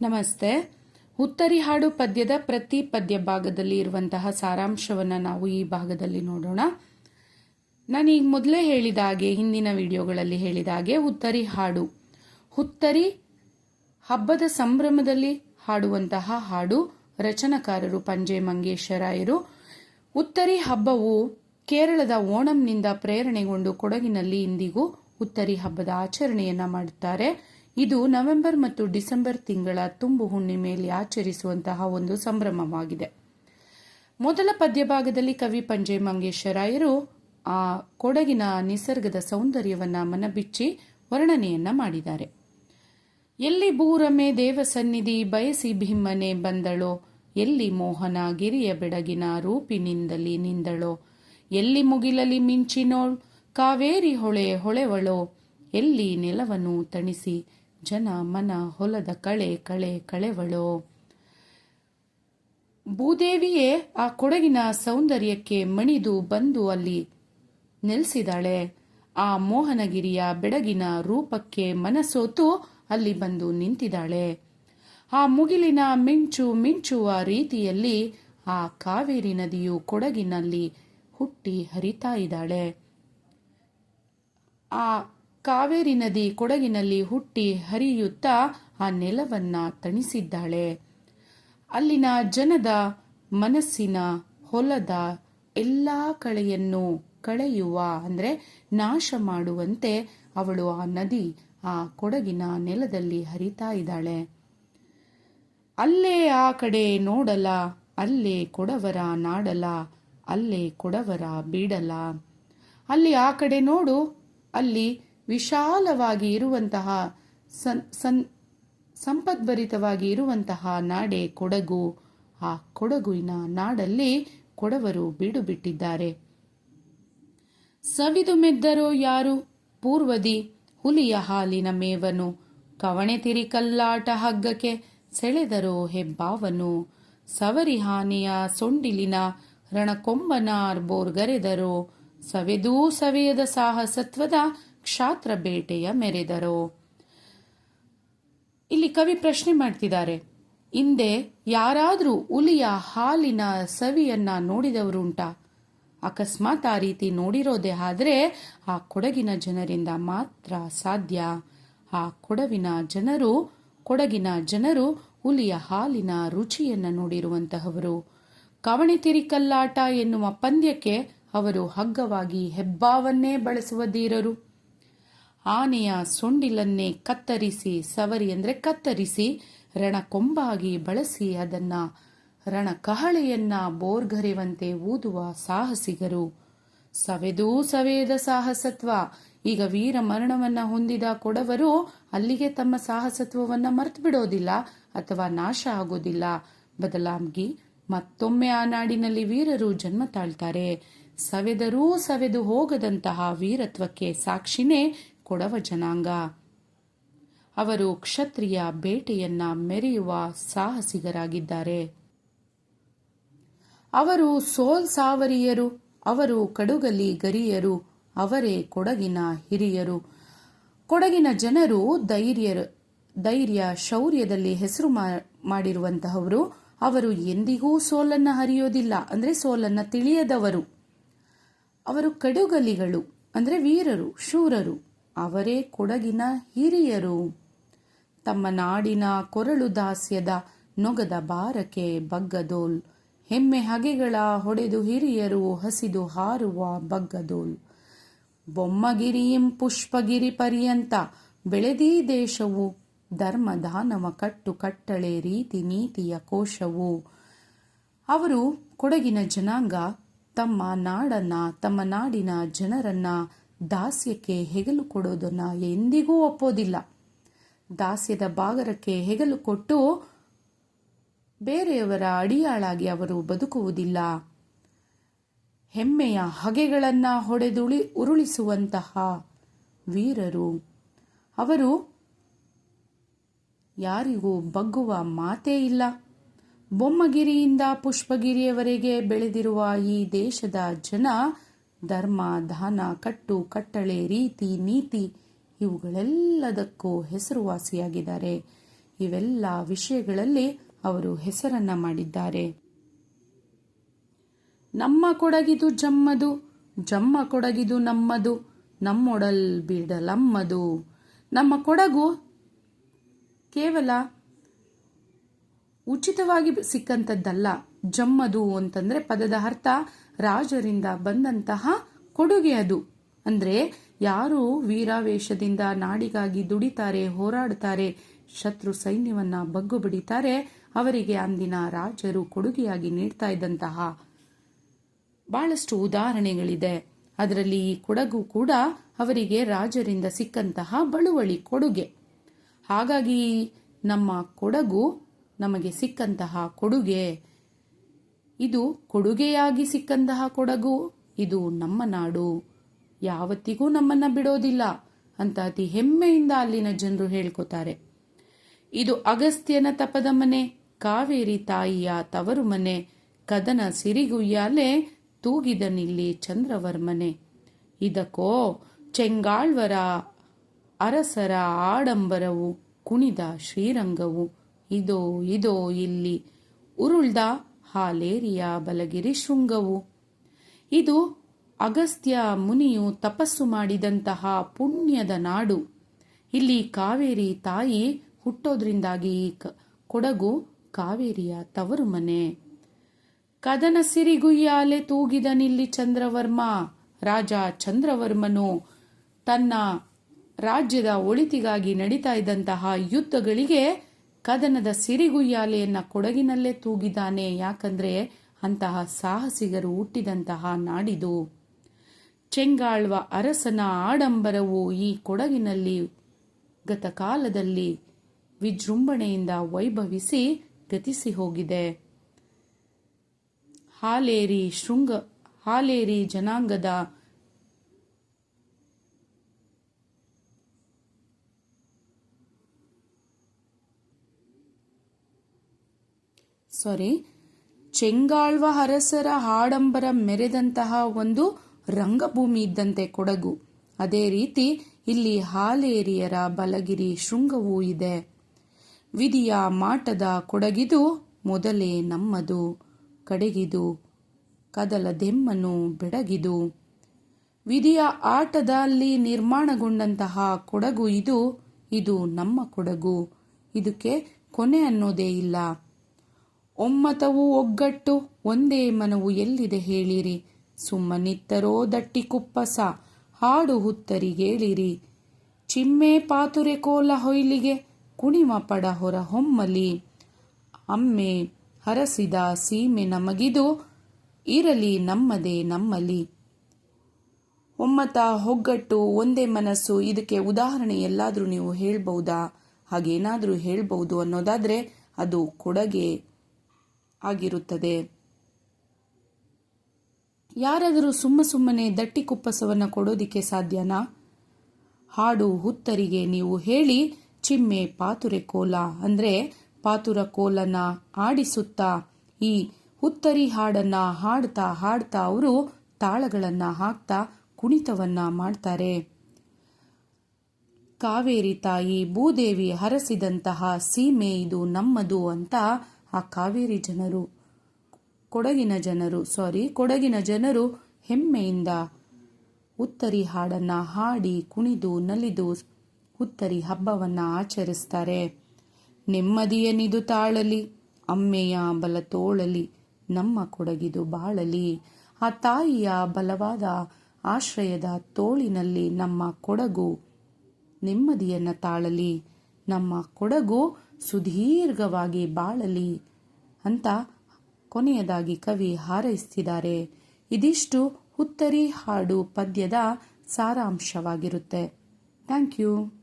ನಮಸ್ತೆ. ಉತ್ತರಿ ಹಾಡು ಪದ್ಯದ ಪ್ರತಿ ಪದ್ಯ ಭಾಗದಲ್ಲಿ ಇರುವಂತಹ ಸಾರಾಂಶವನ್ನು ನಾವು ಈ ಭಾಗದಲ್ಲಿ ನೋಡೋಣ. ನಾನು ಈಗ ಮೊದಲೇ ಹೇಳಿದ ಹಾಗೆ, ಹಿಂದಿನ ವಿಡಿಯೋಗಳಲ್ಲಿ ಹೇಳಿದ ಹಾಗೆ ಉತ್ತರಿ ಹಾಡು. ಹುತ್ತರಿ ಹಬ್ಬದ ಸಂಭ್ರಮದಲ್ಲಿ ಹಾಡುವಂತಹ ಹಾಡು ರಚನಕಾರರು ಪಂಜೆ ಮಂಗೇಶರಾಯರು ಉತ್ತರಿ ಹಬ್ಬವು ಕೇರಳದ ಓಣಂನಿಂದ ಪ್ರೇರಣೆಗೊಂಡು ಕೊಡಗಿನಲ್ಲಿ ಇಂದಿಗೂ ಉತ್ತರಿ ಹಬ್ಬದ ಆಚರಣೆಯನ್ನು ಮಾಡುತ್ತಾರೆ. ಇದು ನವೆಂಬರ್ ಮತ್ತು ಡಿಸೆಂಬರ್ ತಿಂಗಳ ತುಂಬು ಹುಣ್ಣಿಮೆಯಲ್ಲಿ ಆಚರಿಸುವಂತಹ ಒಂದು ಸಂಭ್ರಮವಾಗಿದೆ. ಮೊದಲ ಪದ್ಯಭಾಗದಲ್ಲಿ ಕವಿ ಪಂಜೆ ಮಂಗೇಶರಾಯರು ಆ ಕೊಡಗಿನ ನಿಸರ್ಗದ ಸೌಂದರ್ಯವನ್ನ ಮನಬಿಚ್ಚಿ ವರ್ಣನೆಯನ್ನ ಮಾಡಿದ್ದಾರೆ. ಎಲ್ಲಿ ಭೂರಮೆ ದೇವಸನ್ನಿಧಿ ಬಯಸಿ ಭೀಮನೆ ಬಂದಳೋ, ಎಲ್ಲಿ ಮೋಹನ ಗಿರಿಯ ಬೆಡಗಿನ ರೂಪಿನಿಂದಲಿ ನಿಂದಳೋ, ಎಲ್ಲಿ ಮುಗಿಲಲಿ ಮಿಂಚಿನೋಳ್, ಕಾವೇರಿ ಹೊಳೆ ಹೊಳೆವಳೋ, ಎಲ್ಲಿ ನೆಲವನ್ನು ತಣಿಸಿ ಜನ ಮನ ಹೊಲದ ಕಳೆ ಕಳೆ ಕಳೆವಳು. ಭೂದೇವಿಯೇ, ಆ ಕೊಡಗಿನ ಸೌಂದರ್ಯಕ್ಕೆ ಮಣಿದು ಬಂದು ಅಲ್ಲಿ ನೆಲೆಸಿದಾಳೆ. ಆ ಮೋಹನಗಿರಿಯ ಬೆಡಗಿನ ರೂಪಕ್ಕೆ ಮನಸೋತು ಅಲ್ಲಿ ಬಂದು ನಿಂತಿದ್ದಾಳೆ ಆ ಮುಗಿಲಿನ ಮಿಂಚು ಮಿಂಚುವ ರೀತಿಯಲ್ಲಿ ಆ ಕಾವೇರಿ ನದಿಯು ಕೊಡಗಿನಲ್ಲಿ ಹುಟ್ಟಿ ಹರಿತಾ ಇದ್ದಾಳೆ. ಆ ಕಾವೇರಿ ನದಿ ಕೊಡಗಿನಲ್ಲಿ ಹುಟ್ಟಿ ಹರಿಯುತ್ತಾ ಆ ನೆಲವನ್ನ ತಣಿಸಿದ್ದಾಳೆ. ಅಲ್ಲಿನ ಜನದ ಮನಸ್ಸಿನ ಹೊಲದ ಎಲ್ಲಾ ಕಳೆಯನ್ನು ಕಳೆಯುವ, ಅಂದ್ರೆ ನಾಶ ಮಾಡುವಂತೆ ಅವಳು ಆ ನದಿ, ಆ ಕೊಡಗಿನ ನೆಲದಲ್ಲಿ ಹರಿತಾ ಇದ್ದಾಳೆ. ಅಲ್ಲೇ ಆ ಕಡೆ ನೋಡಲ, ಅಲ್ಲೇ ಕೊಡವರ ನಾಡಲ, ಅಲ್ಲೇ ಕೊಡವರ ಬೀಡಲ. ಅಲ್ಲಿ ಆ ಕಡೆ ನೋಡು, ಅಲ್ಲಿ ವಿಶಾಲವಾಗಿ ಇರುವಂತಹ ಸನ್ ಸಂಪದ್ಭರಿತವಾಗಿ ಇರುವಂತಹ ನಾಡೆ ಕೊಡಗು. ಆ ಕೊಡಗುವಿನ ನಾಡಲ್ಲಿ ಕೊಡವರು ಬೀಡು ಬಿಟ್ಟಿದ್ದಾರೆ ಸವಿದು ಮೆದ್ದರೋ ಯಾರು? ಪೂರ್ವದಿ, ಹುಲಿಯ ಹಾಲಿನ ಮೇವನು. ಕವಣೆ ತಿರಿಕಲ್ಲಾಟ ಹಗ್ಗಕ್ಕೆ ಸೆಳೆದರೋ ಹೆಬ್ಬಾವನು. ಸವರಿ ಹಾನಿಯ ಸೊಂಡಿಲಿನ ರಣಕೊಂಬನಾರ್ ಬೋರ್ಗರೆದರೋ ಸವೆದೂ ಸವೆಯದ ಸಾಹಸತ್ವದ ಕ್ಷಾತ್ರ ಬೇಟೆಯ ಮೆರೆದರು. ಇಲ್ಲಿ ಕವಿ ಪ್ರಶ್ನೆ ಮಾಡ್ತಿದ್ದಾರೆ. ಹಿಂದೆ ಯಾರಾದರೂ ಹುಲಿಯ ಹಾಲಿನ ಸವಿಯನ್ನ ನೋಡಿದವರುಂಟಾ? ಅಕಸ್ಮಾತ್ ಆ ರೀತಿ ನೋಡಿರೋದೇ ಆದ್ರೆ ಆ ಕೊಡಗಿನ ಜನರಿಂದ ಮಾತ್ರ ಸಾಧ್ಯ. ಆ ಕೊಡವಿನ ಜನರು, ಕೊಡಗಿನ ಜನರು ಹುಲಿಯ ಹಾಲಿನ ರುಚಿಯನ್ನ ನೋಡಿರುವಂತಹವರು. ಕವಣೆ ತಿರಿಕಲ್ಲಾಟ ಎನ್ನುವ ಪಂದ್ಯಕ್ಕೆ ಅವರು ಹಗ್ಗವಾಗಿ ಹೆಬ್ಬಾವನ್ನೇ ಬಳಸುವ ಧೀರರು. ಆನೆಯ ಸೊಂಡಿಲನ್ನೇ ಕತ್ತರಿಸಿ, ಸವರಿ ಅಂದ್ರೆ ಕತ್ತರಿಸಿ, ರಣಕೊಂಬಾಗಿ ಬಳಸಿ ಅದನ್ನ ರಣ ಕಹಳೆಯನ್ನ ಬೋರ್ಗರೆವಂತೆ ಊದುವ ಸಾಹಸಿಗರು. ಸವೆದೂ ಸವೆಯದ ಸಾಹಸತ್ವ. ಈಗ ವೀರ ಮರಣವನ್ನ ಹೊಂದಿದ ಕೊಡವರು ಅಲ್ಲಿಗೆ ತಮ್ಮ ಸಾಹಸತ್ವವನ್ನ ಮರ್ತು ಬಿಡೋದಿಲ್ಲ ಅಥವಾ ನಾಶ ಆಗೋದಿಲ್ಲ. ಬದಲಾಗಿ ಮತ್ತೊಮ್ಮೆ ಆ ನಾಡಿನಲ್ಲಿ ವೀರರು ಜನ್ಮ ತಾಳ್ತಾರೆ. ಸವೆದರೂ ಸವೆದು ಹೋಗದಂತಹ ವೀರತ್ವಕ್ಕೆ ಸಾಕ್ಷಿನೇ ಕೊಡವ ಜನಾಂಗ. ಅವರು ಕ್ಷತ್ರಿಯ ಬೇಟೆಯನ್ನ ಮೆರೆಯುವ ಸಾಹಸಿಗರಾಗಿದ್ದಾರೆ. ಅವರು ಸೋಲ್ ಸಾವರಿಯರು, ಅವರು ಕಡುಗಲಿ ಗರಿಯರು, ಅವರೇ ಕೊಡಗಿನ ಹಿರಿಯರು. ಕೊಡಗಿನ ಜನರು ಧೈರ್ಯ ಧೈರ್ಯ ಶೌರ್ಯದಲ್ಲಿ ಹೆಸರು ಮಾಡಿರುವಂತಹವರು. ಅವರು ಎಂದಿಗೂ ಸೋಲನ್ನ ಹರಿಯೋದಿಲ್ಲ, ಅಂದ್ರೆ ಸೋಲನ್ನ ತಿಳಿಯದವರು. ಅವರು ಕಡುಗಲಿಗಳು, ಅಂದ್ರೆ ವೀರರು, ಶೂರರು. ಅವರೇ ಕೊಡಗಿನ ಹಿರಿಯರು. ತಮ್ಮ ನಾಡಿನ ಕೊರಳು ದಾಸ್ಯದ ನೊಗದ ಬಾರಕೆ ಬಗ್ಗದೋಲ್. ಹೆಮ್ಮೆ ಹಗೆಗಳ ಹೊಡೆದು ಹಿರಿಯರು ಹಸಿದು ಹಾರುವ ಬಗ್ಗದೋಲ್. ಬೊಮ್ಮಗಿರಿಯಂ ಪುಷ್ಪಗಿರಿ ಪರ್ಯಂತ ಬೆಳೆದೀ ದೇಶವು ಧರ್ಮ ದಾನವ ಕಟ್ಟು ಕಟ್ಟಳೆ ರೀತಿ ನೀತಿಯ ಕೋಶವು. ಅವರು ಕೊಡಗಿನ ಜನಾಂಗ, ತಮ್ಮ ನಾಡನ್ನ, ತಮ್ಮ ನಾಡಿನ ಜನರನ್ನ ದಾಸ್ಯಕ್ಕೆ ಹೆಗಲು ಕೊಡೋದನ್ನ ಎಂದಿಗೂ ಒಪ್ಪೋದಿಲ್ಲ. ದಾಸ್ಯದ ಬಾಗರಕ್ಕೆ ಹೆಗಲು ಕೊಟ್ಟು ಬೇರೆಯವರ ಅಡಿಯಾಳಾಗಿ ಅವರು ಬದುಕುವುದಿಲ್ಲ. ಹೆಮ್ಮೆಯ ಹಗೆಗಳನ್ನು ಹೊಡೆದುಳಿ ಉರುಳಿಸುವಂತಹ ವೀರರು. ಅವರು ಯಾರಿಗೂ ಬಗ್ಗುವ ಮಾತೇ ಇಲ್ಲ. ಬೊಮ್ಮಗಿರಿಯಿಂದ ಪುಷ್ಪಗಿರಿಯವರೆಗೆ ಬೆಳೆದಿರುವ ಈ ದೇಶದ ಜನ ಧರ್ಮ ದಾನ ಕಟ್ಟು, ಕಟ್ಟಳೆ, ರೀತಿ, ನೀತಿ ಇವುಗಳೆಲ್ಲದಕ್ಕೂ ಹೆಸರುವಾಸಿಯಾಗಿದ್ದಾರೆ. ಇವೆಲ್ಲ ವಿಷಯಗಳಲ್ಲಿ ಅವರು ಹೆಸರನ್ನ ಮಾಡಿದ್ದಾರೆ. ನಮ್ಮ ಕೊಡಗಿದು ಜಮ್ಮದು, ಜಮ್ಮ ಕೊಡಗಿದು ನಮ್ಮದು, ನಮ್ಮೊಡಲ್ ಬಿಡಲಮ್ಮದು. ನಮ್ಮ ಕೊಡಗು ಕೇವಲ ಉಚಿತವಾಗಿ ಸಿಕ್ಕಂಥದ್ದಲ್ಲ. ಜಮ್ಮದು ಅಂತಂದ್ರೆ ಪದದ ಅರ್ಥ ರಾಜರಿಂದ ಬಂದಂತಹ ಕೊಡುಗೆ ಅದು. ಅಂದ್ರೆ ಯಾರು ವೀರಾವೇಶದಿಂದ ನಾಡಿಗಾಗಿ ದುಡಿತಾರೆ ಹೋರಾಡುತ್ತಾರೆ ಶತ್ರು ಸೈನ್ಯವನ್ನ ಬಗ್ಗು ಬಿಡಿತಾರೆ ಅವರಿಗೆ ಅಂದಿನ ರಾಜರು ಕೊಡುಗೆಯಾಗಿ ನೀಡ್ತಾ ಇದ್ದಂತಹ ಬಹಳಷ್ಟು ಉದಾಹರಣೆಗಳಿದೆ. ಅದರಲ್ಲಿ ಈ ಕೊಡಗು ಕೂಡ ಅವರಿಗೆ ರಾಜರಿಂದ ಸಿಕ್ಕಂತಹ ಬಳುವಳಿ ಕೊಡುಗೆ. ಹಾಗಾಗಿ ನಮ್ಮ ಕೊಡಗು ನಮಗೆ ಸಿಕ್ಕಂತಹ ಕೊಡುಗೆ ಇದು ಕೊಡುಗೆಯಾಗಿ ಸಿಕ್ಕಂತಹ ಕೊಡಗು, ಇದು ನಮ್ಮ ನಾಡು. ಯಾವತ್ತಿಗೂ ನಮ್ಮನ್ನ ಬಿಡೋದಿಲ್ಲ ಅಂತ ಅತಿ ಹೆಮ್ಮೆಯಿಂದ ಅಲ್ಲಿನ ಜನರು ಹೇಳ್ಕೊತಾರೆ. ಇದು ಅಗಸ್ತ್ಯನ ತಪದ ಮನೆ, ಕಾವೇರಿ ತಾಯಿಯ ತವರು ಮನೆ, ಕದನ ಸಿರಿಗುಯ್ಯಾಲೆ ತೂಗಿದನಿಲ್ಲಿ ಚಂದ್ರವರ್ಮನೆ. ಇದಕ್ಕೋ ಚೆಂಗಾಳ್ವರ, ಅರಸರ ಆಡಂಬರವು, ಕುಣಿದ ಶ್ರೀರಂಗವು. ಇದೋ ಇದೋ ಇಲ್ಲಿ. ಉರುಳ್ದ ಹಾಲೇರಿಯ ಬಲಗಿರಿ ಶೃಂಗವು. ಇದು ಅಗಸ್ತ್ಯ ಮುನಿಯು ತಪಸ್ಸು ಮಾಡಿದಂತಹ ಪುಣ್ಯದ ನಾಡು. ಇಲ್ಲಿ ಕಾವೇರಿ ತಾಯಿ ಹುಟ್ಟೋದ್ರಿಂದಾಗಿ ಕೊಡಗು ಕಾವೇರಿಯ ತವರು ಮನೆ. ಕದನ ಸಿರಿಗುಯ್ಯಾಲೆ ತೂಗಿದನಿಲ್ಲಿ ಚಂದ್ರವರ್ಮ, ರಾಜ ಚಂದ್ರವರ್ಮನು ತನ್ನ ರಾಜ್ಯದ ಒಳಿತಿಗಾಗಿ ನಡೀತಾ ಇದ್ದಂತಹ ಯುದ್ಧಗಳಿಗೆ ಕದನದ ಸಿರಿಗುಯ್ಯಾಲೆಯನ್ನ ಕೊಡಗಿನಲ್ಲೇ ತೂಗಿದಾನೆ. ಯಾಕಂದ್ರೆ ಅಂತಹ ಸಾಹಸಿಗರು ಹುಟ್ಟಿದಂತಹ ನಾಡಿದು. ಚೆಂಗಾಳ್ವ ಅರಸನ ಆಡಂಬರವು ಈ ಕೊಡಗಿನಲ್ಲಿ ಗತಕಾಲದಲ್ಲಿ ವಿಜೃಂಭಣೆಯಿಂದ ವೈಭವಿಸಿ ಗತಿಸಿ ಹೋಗಿದೆ. ಹಾಲೇರಿ ಶೃಂಗ ಹಾಲೇರಿ ಜನಾಂಗದ ಸಾರಿ ಚೆಂಗಾಳ್ವ ಅರಸರ ಹಾಡಂಬರ ಮೆರೆದಂತಹ ಒಂದು ರಂಗಭೂಮಿ ಇದ್ದಂತೆ ಕೊಡಗು. ಅದೇ ರೀತಿ ಇಲ್ಲಿ ಹಾಲೇರಿಯರ ಬಲಗಿರಿ ಶೃಂಗವೂ ಇದೆ. ವಿಧಿಯ ಮಾಟದ ಕೊಡಗಿದು ಮೊದಲೇ ನಮ್ಮದು, ಕಡೆಗಿದು ಕದಲದೆಮ್ಮನು ಬೆಡಗಿದು. ವಿಧಿಯ ಆಟದಲ್ಲಿ ನಿರ್ಮಾಣಗೊಂಡಂತಹ ಕೊಡಗು ಇದು ಇದು ನಮ್ಮ ಕೊಡಗು. ಇದಕ್ಕೆ ಕೊನೆ ಅನ್ನೋದೇ ಇಲ್ಲ. ಒಮ್ಮತವು ಒಗ್ಗಟ್ಟು, ಒಂದೇ ಮನವು ಎಲ್ಲಿದೆ ಹೇಳಿರಿ. ಸುಮ್ಮನಿತ್ತರೋ ದಟ್ಟಿ ಕುಪ್ಪಸ, ಹಾಡು ಹುತ್ತರಿಗೇಳಿರಿ ಚಿಮ್ಮೆ ಪಾತುರೆ ಕೋಲ ಹೊಯ್ಲಿಗೆ ಕುಣಿಮ ಪಡ ಹೊರ ಹೊಮ್ಮಲಿ. ಅಮ್ಮೆ, ಹರಸಿದ ಸೀಮೆ ನಮಗಿದು, ಇರಲಿ ನಮ್ಮದೇ ನಮ್ಮಲಿ. ಒಮ್ಮತ ಒಗ್ಗಟ್ಟು, ಒಂದೇ ಮನಸ್ಸು, ಇದಕ್ಕೆ ಉದಾಹರಣೆ ಎಲ್ಲಾದರೂ ನೀವು ಹೇಳ್ಬಹುದಾ ಹಾಗೇನಾದರೂ ಹೇಳ್ಬಹುದು ಅನ್ನೋದಾದ್ರೆ ಅದು ಕೊಡಗೆ. ಆಗಿರುತ್ತದೆ. ಯಾರಾದರೂ ಸುಮ್ಮ ಸುಮ್ಮನೆ ದಟ್ಟಿ ಕುಪ್ಪಸವನ್ನ ಕೊಡೋದಿಕ್ಕೆ ಸಾಧ್ಯನಾ? ಹಾಡು ಹುತ್ತರಿಗೆ ನೀವು ಹೇಳಿ, ಚಿಮ್ಮೆ ಪಾತುರೆ ಕೋಲ ಅಂದ್ರೆ ಪಾತುರ ಕೋಲನ ಆಡಿಸುತ್ತಾ, ಈ ಹುತ್ತರಿ ಹಾಡನ್ನ ಹಾಡ್ತಾ ಹಾಡ್ತಾ ಅವರು ತಾಳಗಳನ್ನ ಹಾಕ್ತಾ ಕುಣಿತವನ್ನ ಮಾಡ್ತಾರೆ. ಕಾವೇರಿ ತಾಯಿ ಭೂದೇವಿ ಹರಸಿದಂತಹ ಸೀಮೆ ಇದು ನಮ್ಮದು ಅಂತ ಆ ಕಾವೇರಿ ಜನರು, ಕೊಡಗಿನ ಜನರು ಸಾರಿ ಕೊಡಗಿನ ಜನರು ಹೆಮ್ಮೆಯಿಂದ ಉತ್ತರಿ ಹಾಡನ್ನ ಹಾಡಿ, ಕುಣಿದು, ನಲಿದು ಉತ್ತರಿ ಹಬ್ಬವನ್ನ ಆಚರಿಸ್ತಾರೆ. ನೆಮ್ಮದಿಯನಿದು ತಾಳಲಿ, ಅಮ್ಮೆಯ ಬಲ ತೋಳಲಿ, ನಮ್ಮ ಕೊಡಗಿದು ಬಾಳಲಿ. ಆ ತಾಯಿಯ ಬಲವಾದ ಆಶ್ರಯದ ತೋಳಿನಲ್ಲಿ ನಮ್ಮ ಕೊಡಗು ನೆಮ್ಮದಿಯನ್ನ ತಾಳಲಿ. ನಮ್ಮ ಕೊಡಗು ಸುದೀರ್ಘವಾಗಿ ಬಾಳಲಿ ಅಂತ ಕೊನೆಯದಾಗಿ ಕವಿ ಹಾರೈಸ್ತಿದ್ದಾರೆ. ಇದಿಷ್ಟು ಉತ್ತರಿ ಹಾಡು ಪದ್ಯದ ಸಾರಾಂಶವಾಗಿರುತ್ತೆ. Thank you.